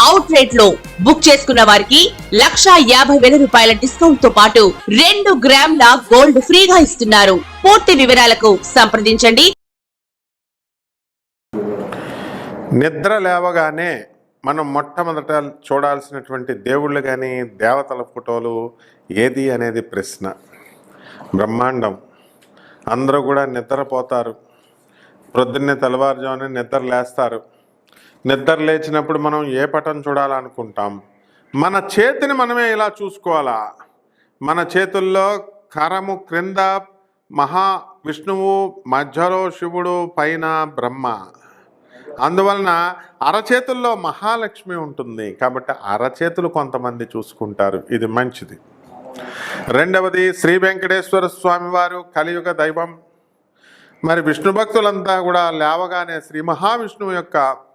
అవుట్లెట్లో book చేసుకున్న వారికి లక్షా యాభై వేల రూపాయల డిస్కౌంట్తో పాటు రెండు గ్రాముల గోల్డ్ ఫ్రీగా ఇస్తున్నారు. పూర్తి వివరాలకు సంప్రదించండి. నిద్ర లేవగానే మనం మొట్టమొదట చూడాల్సినటువంటి దేవుళ్ళు కానీ దేవతల ఫోటోలు ఏది అనేది ప్రశ్న. బ్రహ్మాండం. అందరూ కూడా నిద్రపోతారు. ప్రొద్దున్నే తెల్లవారుజామున నిద్ర లేస్తారు. నిద్ర లేచినప్పుడు మనం ఏ పటం చూడాలనుకుంటాం? మన చేతిని మనమే ఇలా చూసుకోవాలా? మన చేతుల్లో కరము క్రింద మహా విష్ణువు మధ్యలో శివుడు పైన బ్రహ్మ. అందువలన అరచేతుల్లో మహాలక్ష్మి ఉంటుంది. కాబట్టి అరచేతులు కొంతమంది చూసుకుంటారు. ఇది మంచిది. రెండవది శ్రీ వెంకటేశ్వర స్వామి వారు కలియుగ దైవం. మరి విష్ణు భక్తులంతా కూడా లేవగానే శ్రీ మహావిష్ణువు యొక్క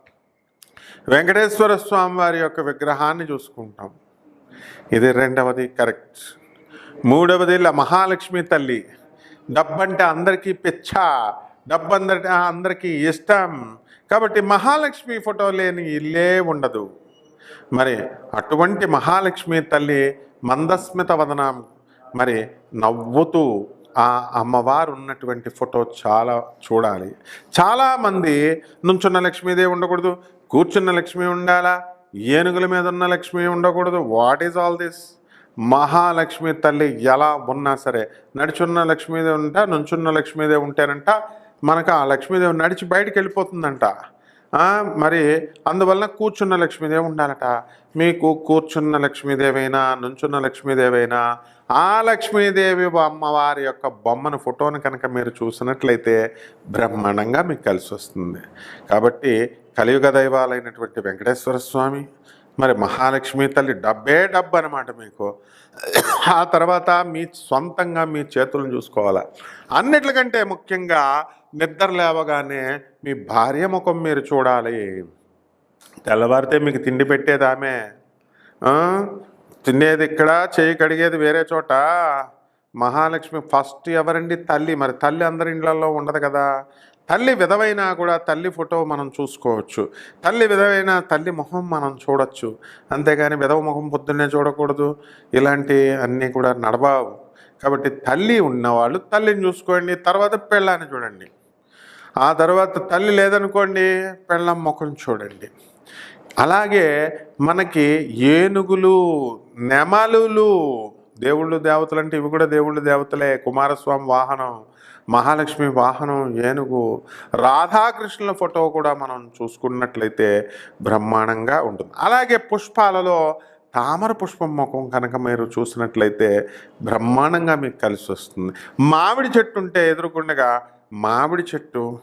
వెంకటేశ్వర స్వామి వారి యొక్క విగ్రహాన్ని చూసుకుంటాం. ఇది రెండవది కరెక్ట్. మూడవది మహాలక్ష్మి తల్లి. డబ్బంటే అందరికీ పిచ్చ డబ్బు అందరి అందరికీ ఇష్టం. కాబట్టి మహాలక్ష్మి ఫోటో లేని ఇల్లే ఉండదు. మరి అటువంటి మహాలక్ష్మి తల్లి మందస్మిత వదనం. మరి నవ్వుతూ ఆ అమ్మవారు ఉన్నటువంటి ఫోటో చాలా చూడాలి. చాలామంది నుంచున్న లక్ష్మీదేవి ఉండకూడదు. కూర్చున్న లక్ష్మి ఉండాలా? ఏనుగుల మీద ఉన్న లక్ష్మి ఉండకూడదు. What is all this Mahalakshmi తల్లి ఎలా ఉన్నా సరే నడుచున్న లక్ష్మీదేవి ఉంట నుంచున్న లక్ష్మీదేవి ఉంటేనంట మనకు ఆ లక్ష్మీదేవి నడిచి బయటికి వెళ్ళిపోతుందంట. మరి అందువలన కూర్చున్న లక్ష్మీదేవి ఉండాలట. మీకు కూర్చున్న లక్ష్మీదేవైనా నుంచున్న లక్ష్మీదేవైనా ఆ లక్ష్మీదేవి అమ్మవారి యొక్క బొమ్మను ఫోటోను కనుక మీరు చూసినట్లయితే బ్రహ్మాండంగా మీకు కలిసి వస్తుంది. కాబట్టి కలియుగ దైవాలైనటువంటి వెంకటేశ్వర స్వామి మరి మహాలక్ష్మి తల్లి డబ్బే డబ్బు అనమాట మీకు. ఆ తర్వాత మీ సొంతంగా మీ చేతులను చూసుకోవాలి? అన్నిటికంటే ముఖ్యంగా నిద్ర లేవగానే మీ భార్య ముఖం మీరు చూడాలి. తెల్లవారితే మీకు తిండి పెట్టేది ఆమె తినేది ఇక్కడ చేయి కడిగేది వేరే చోట. మహాలక్ష్మి ఫస్ట్ ఎవరండి తల్లి? మరి తల్లి అందరి ఇండ్లలో ఉండదు కదా. తల్లి విధవైనా కూడా తల్లి ఫోటో మనం చూసుకోవచ్చు. తల్లి విధవైన తల్లి ముఖం మనం చూడొచ్చు. అంతేగాని విధవ ముఖం పొద్దున్నే చూడకూడదు. ఇలాంటి అన్నీ కూడా నడబావు కాబట్టి తల్లి ఉన్నవాళ్ళు తల్లిని చూసుకోండి తర్వాత పెళ్ళాన్ని చూడండి. ఆ తర్వాత తల్లి లేదనుకోండి పెళ్ళం ముఖం చూడండి. అలాగే మనకి ఏనుగులు నెమలులు దేవుళ్ళు దేవతలు అంటే ఇవి కూడా దేవుళ్ళు దేవతలే. కుమారస్వామి వాహనం మహాలక్ష్మి వాహనం ఏనుగు రాధాకృష్ణుల ఫోటో కూడా మనం చూసుకున్నట్లయితే బ్రహ్మాండంగా ఉంటుంది. అలాగే పుష్పాలలో తామర పుష్పం ముఖం కనుక మీరు చూసినట్లయితే బ్రహ్మాండంగా మీకు కలిసి వస్తుంది. మామిడి చెట్టు ఉంటే ఎదురుకుండగా మామిడి చెట్టు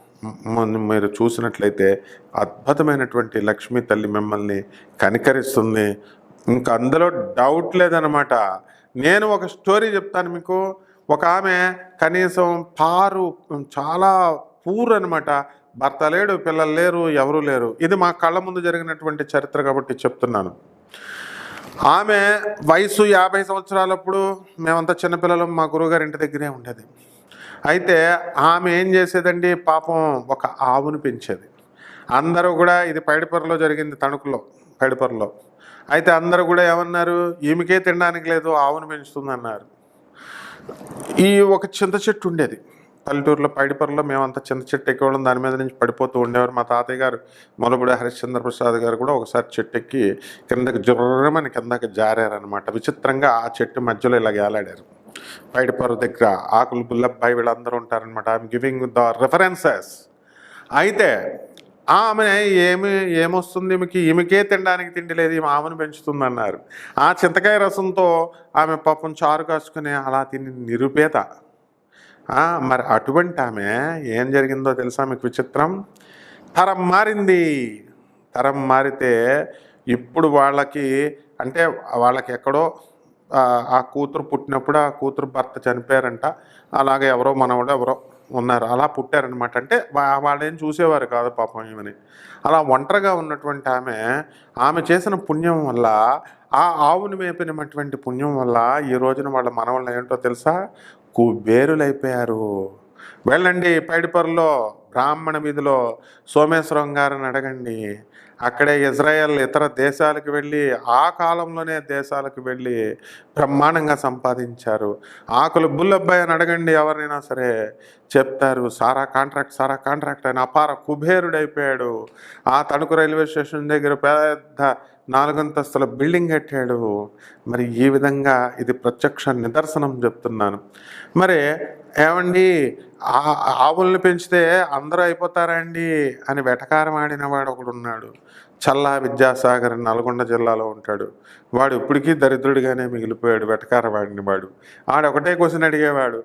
మీరు చూసినట్లయితే అద్భుతమైనటువంటి లక్ష్మీ తల్లి మిమ్మల్ని కనికరిస్తుంది ఇంకా అందులో డౌట్ లేదనమాట నేను ఒక స్టోరీ చెప్తాను మీకు. ఒక ఆమె కనీసం పారు చాలా పూర్ అనమాట భర్త లేడు పిల్లలు లేరు ఎవరు లేరు. ఇది మా కళ్ళ ముందు జరిగినటువంటి చరిత్ర కాబట్టి చెప్తున్నాను. ఆమె వయసు యాభై సంవత్సరాలప్పుడు మేమంతా చిన్నపిల్లలు మా గురువుగారి ఇంటి దగ్గరే ఉండేది. అయితే ఆమె ఏం చేసేదండి? పాపం ఒక ఆవును పెంచేది. అందరూ కూడా ఇది పైడిపొరలో జరిగింది తణుకులో పైడిపొరలో. అయితే అందరూ కూడా ఏమన్నారు? ఈమెకే తినడానికి లేదు ఆవును పెంచుతుంది అన్నారు ఈ ఒక చింత చెట్టు ఉండేది. పల్లెటూరులో పైడిపరలో మేమంతా చింత చెట్టు ఎక్కేవాళ్ళం. దాని మీద నుంచి పడిపోతూ ఉండేవారు. మా తాతయ్య గారు మొలబుడి హరిశ్చంద్ర ప్రసాద్ గారు కూడా ఒకసారి చెట్టు ఎక్కి కిందకి జుర్రమని కిందకి జారారనమాట విచిత్రంగా ఆ చెట్టు మధ్యలో ఇలా ఏలాడారు. పైడిపర దగ్గర ఆకులు బుల్లబ్బాయి వీళ్ళందరూ ఉంటారనమాట ఐఎమ్ గివింగ్ ద రిఫరెన్సెస్ అయితే ఆమె ఏమి ఏమొస్తుంది? ఈమెకి ఈమెకే తినడానికి తిండి లేదు ఈమె ఆమెను పెంచుతుంది అన్నారు ఆ చింతకాయ రసంతో ఆమె పాపం చారు కాసుకుని అలా తిని నిరుపేత. మరి అటువంటి ఆమె ఏం జరిగిందో తెలుసా మీకు విచిత్రం? తరం మారింది. తరం మారితే ఇప్పుడు వాళ్ళకి అంటే వాళ్ళకి ఎక్కడో ఆ ఆ కూతురు పుట్టినప్పుడు ఆ కూతురు భర్త చనిపోయారంట. అలాగే ఎవరో మనవాడు ఎవరో ఉన్నారు. అలా పుట్టారనమాట అంటే వాళ్ళేం చూసేవారు కాదు పాపం ఈమెని. అలా ఒంటరిగా ఉన్నటువంటి ఆమె ఆమె చేసిన పుణ్యం వల్ల ఆ ఆవును మేపినటువంటి పుణ్యం వల్ల ఈ రోజున వాళ్ళ మనవళ్ళు ఏంటో తెలుసా? కుబేరులైపోయారు వెళ్ళండి పైడిపర్లో బ్రాహ్మణ వీధిలో సోమేశ్వరం గారిని అడగండి. అక్కడే ఇజ్రాయెల్ ఇతర దేశాలకు వెళ్ళి ఆ కాలంలోనే దేశాలకు వెళ్ళి బ్రహ్మాండంగా సంపాదించారు. ఆకులు బుల్లబ్బాయి అని అడగండి ఎవరైనా సరే. చెప్తారు సారా కాంట్రాక్ట్ సారా కాంట్రాక్ట్ అని అపార కుబేరుడైపోయాడు. ఆ తణుకు రైల్వే స్టేషన్ దగ్గర పెద్ద నాలుగంతస్తుల బిల్డింగ్ కట్టాడు. మరి ఈ విధంగా ఇది ప్రత్యక్ష నిదర్శనం చెప్తున్నాను. మరి ఏమండి? ఆవుల్ని పెంచితే అందరూ అయిపోతారా అండి అని వెటకారం ఆడిన వాడు ఒకడు ఉన్నాడు. చల్లా విద్యాసాగర్ నల్గొండ జిల్లాలో ఉంటాడు. వాడు ఇప్పటికీ దరిద్రుడిగానే మిగిలిపోయాడు వెటకారం ఆడిన వాడు. ఆడొకటే క్వశ్చన్ అడిగేవాడు.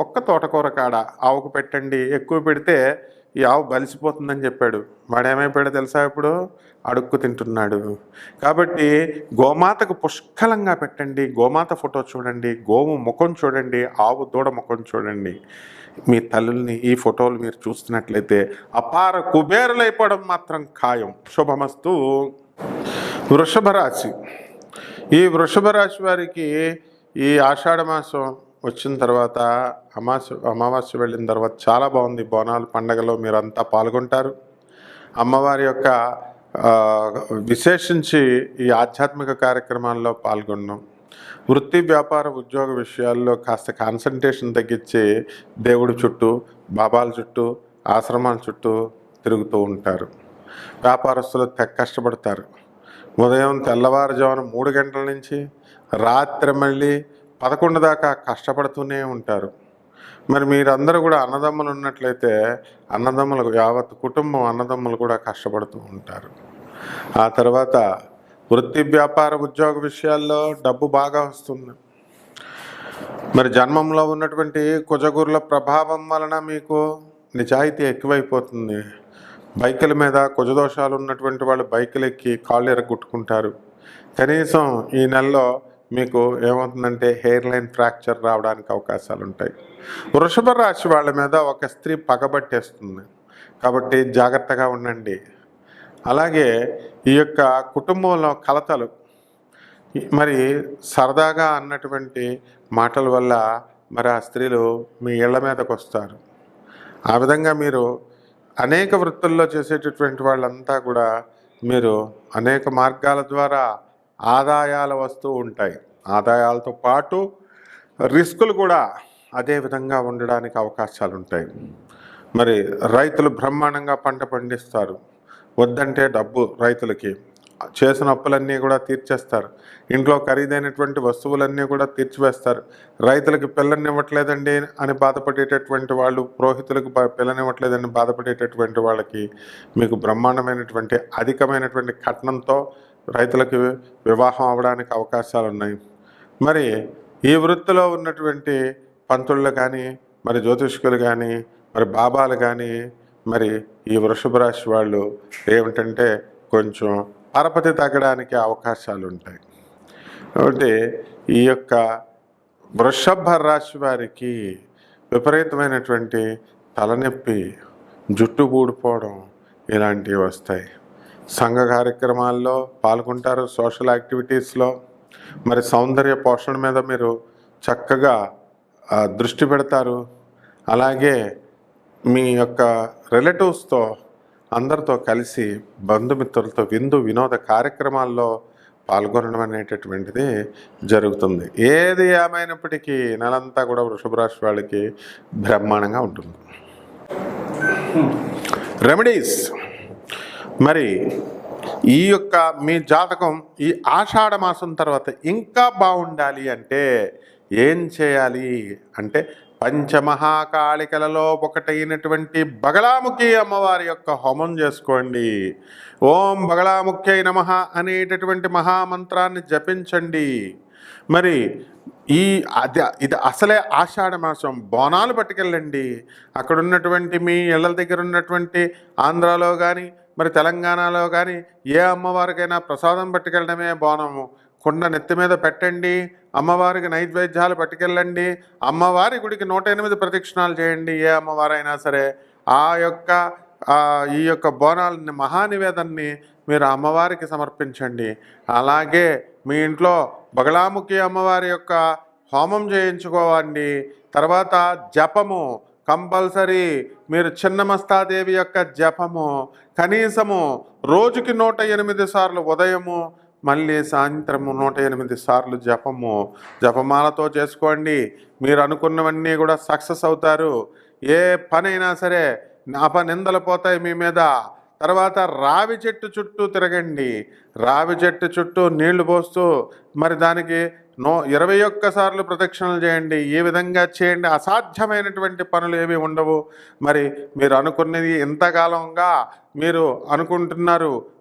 ఒక్క తోటకూర కాడ ఆవుకు పెట్టండి ఎక్కువ పెడితే ఈ ఆవు బలిసిపోతుందని చెప్పాడు. వాడేమైపోయాడో తెలుసా ఇప్పుడు? అడుక్కు తింటున్నాడు. కాబట్టి గోమాతకు పుష్కలంగా పెట్టండి గోమాత ఫోటో చూడండి గోవు ముఖం చూడండి ఆవు దూడ ముఖం చూడండి. మీ తల్లుల్ని ఈ ఫోటోలు మీరు చూస్తున్నట్లయితే అపార కుబేరులైపోవడం మాత్రం ఖాయం. శుభమస్తు. వృషభ రాశి ఈ వృషభ రాశి వారికి ఈ ఆషాఢమాసం వచ్చిన తర్వాత అమావాస్య అమావాస్య వెళ్ళిన తర్వాత చాలా బాగుంది. బోనాలు పండగలో మీరంతా పాల్గొంటారు. అమ్మవారి యొక్క విశేషించి ఈ ఆధ్యాత్మిక కార్యక్రమాల్లో పాల్గొన్నాం వృత్తి వ్యాపార ఉద్యోగ విషయాల్లో కాస్త కాన్సన్ట్రేషన్ తగ్గించి దేవుడి చుట్టూ బాబాల చుట్టూ ఆశ్రమాల చుట్టూ తిరుగుతూ ఉంటారు. వ్యాపారస్తులు తెగ కష్టపడతారు. ఉదయం తెల్లవారుజామున మూడు గంటల నుంచి రాత్రి మళ్ళీ పదకొండు దాకా కష్టపడుతూనే ఉంటారు. మరి మీరందరూ కూడా అన్నదమ్ములు ఉన్నట్లయితే అన్నదమ్ములకు యావత్ కుటుంబం అన్నదమ్ములు కూడా కష్టపడుతూ ఉంటారు. ఆ తర్వాత వృత్తి వ్యాపార ఉద్యోగ విషయాల్లో డబ్బు బాగా వస్తుంది. మరి జన్మంలో ఉన్నటువంటి కుజగురుల ప్రభావం వలన మీకు నిజాయితీ ఎక్కువైపోతుంది. బైకుల మీద కుజదోషాలు ఉన్నటువంటి వాళ్ళు బైకులు ఎక్కి కాళ్ళు ఎరగొట్టుకుంటారు. కనీసం ఈ నెలలో మీకు ఏమవుతుందంటే హెయిర్ లైన్ ఫ్రాక్చర్ రావడానికి అవకాశాలు ఉంటాయి వృషభ రాశి వాళ్ళ మీద ఒక స్త్రీ పగబట్టేస్తుంది కాబట్టి జాగ్రత్తగా ఉండండి. అలాగే ఈ యొక్క కుటుంబంలో కలతలు. మరి సరదాగా అన్నటువంటి మాటల వల్ల మరి ఆ స్త్రీలు మీ ఇళ్ళ మీదకి వస్తారు ఆ విధంగా మీరు అనేక వృత్తుల్లో చేసేటటువంటి వాళ్ళంతా కూడా మీరు అనేక మార్గాల ద్వారా ఆదాయాలు వస్తూ ఉంటాయి. ఆదాయాలతో పాటు రిస్కులు కూడా అదే విధంగా ఉండడానికి అవకాశాలు ఉంటాయి మరి రైతులు బ్రహ్మాండంగా పంట పండిస్తారు. వద్దంటే డబ్బు రైతులకి. చేసిన అప్పులన్నీ కూడా తీర్చేస్తారు. ఇంట్లో ఖరీదైనటువంటి వస్తువులన్నీ కూడా తీర్చివేస్తారు. రైతులకు పిల్లనివ్వట్లేదండి అని బాధపడేటటువంటి వాళ్ళు పురోహితులకు పిల్లనివ్వట్లేదని బాధపడేటటువంటి వాళ్ళకి మీకు బ్రహ్మాండమైనటువంటి అధికమైనటువంటి కట్నంతో రైతులకు వివాహం అవడానికి అవకాశాలు ఉన్నాయి మరి ఈ వృత్తిలో ఉన్నటువంటి పంతుళ్ళు కానీ మరి జ్యోతిష్కులు కానీ మరి బాబాలు కానీ మరి ఈ వృషభ రాశి వాళ్ళు ఏమిటంటే కొంచెం పరపతి తగ్గడానికి అవకాశాలు ఉంటాయి. కాబట్టి ఈ యొక్క వృషభ రాశి వారికి విపరీతమైనటువంటి తలనొప్పి జుట్టు ఊడిపోవడం ఇలాంటివి వస్తాయి. సంఘ కార్యక్రమాల్లో పాల్గొంటారు సోషల్ యాక్టివిటీస్లో. మరి సౌందర్య పోషణ మీద మీరు చక్కగా దృష్టి పెడతారు. అలాగే మీ యొక్క రిలేటివ్స్తో అందరితో కలిసి బంధుమిత్రులతో విందు వినోద కార్యక్రమాల్లో పాల్గొనడం అనేటటువంటిది జరుగుతుంది. ఏది ఏమైనప్పటికీ నెలంతా కూడా వృషభ రాశి వాళ్ళకి బ్రహ్మాండంగా ఉంటుంది. రెమెడీస్ మరి ఈ యొక్క మీ జాతకం ఈ ఆషాఢ మాసం తర్వాత ఇంకా బాగుండాలి అంటే ఏం చేయాలి? అంటే పంచమహాకాళికలలో ఒకటైనటువంటి బగలాముఖి అమ్మవారి యొక్క హోమం చేసుకోండి. ఓం బగలాముఖ్యై నమ అనేటటువంటి మహామంత్రాన్ని జపించండి. మరి ఈ అది ఇది అసలే ఆషాఢ మాసం. బోనాలు పట్టుకెళ్ళండి. అక్కడ ఉన్నటువంటి మీ ఇళ్ళ దగ్గర ఉన్నటువంటి ఆంధ్రాలో కానీ మరి తెలంగాణలో కానీ ఏ అమ్మవారికైనా ప్రసాదం పట్టుకెళ్ళడమే బోనము కుండ నెత్తి మీద పెట్టండి అమ్మవారికి నైవేద్యాలు పట్టుకెళ్ళండి అమ్మవారి గుడికి నూట ఎనిమిది ప్రదక్షిణాలు చేయండి ఏ అమ్మవారైనా సరే. ఆ యొక్క ఈ యొక్క బోనాలని మహానివేదన్ని మీరు అమ్మవారికి సమర్పించండి. అలాగే మీ ఇంట్లో బగళాముఖి అమ్మవారి యొక్క హోమం చేయించుకోవండి తర్వాత జపము. కంపల్సరీ మీరు చిన్నమస్తాదేవి యొక్క జపము కనీసము రోజుకి నూట ఎనిమిది సార్లు ఉదయము మళ్ళీ సాయంత్రము నూట ఎనిమిది సార్లు జపము. జపమాలతో చేసుకోండి. మీరు అనుకున్నవన్నీ కూడా సక్సెస్ అవుతారు. ఏ పనైనా సరే అపనిందలు పోతాయి మీ మీద. తర్వాత రావి చెట్టు చుట్టూ తిరగండి. రావి చెట్టు చుట్టూ నీళ్ళు పోస్తూ మరి దానికి నో ఇరవై ఒక్కసార్లు ప్రదక్షిణలు చేయండి. ఏ విధంగా చేయండి? అసాధ్యమైనటువంటి పనులు ఏవి ఉండవు. మరి మీరు అనుకున్నది ఎంతకాలంగా మీరు అనుకుంటున్నారు.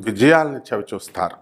విజయాల్ని చవిచూస్తారు.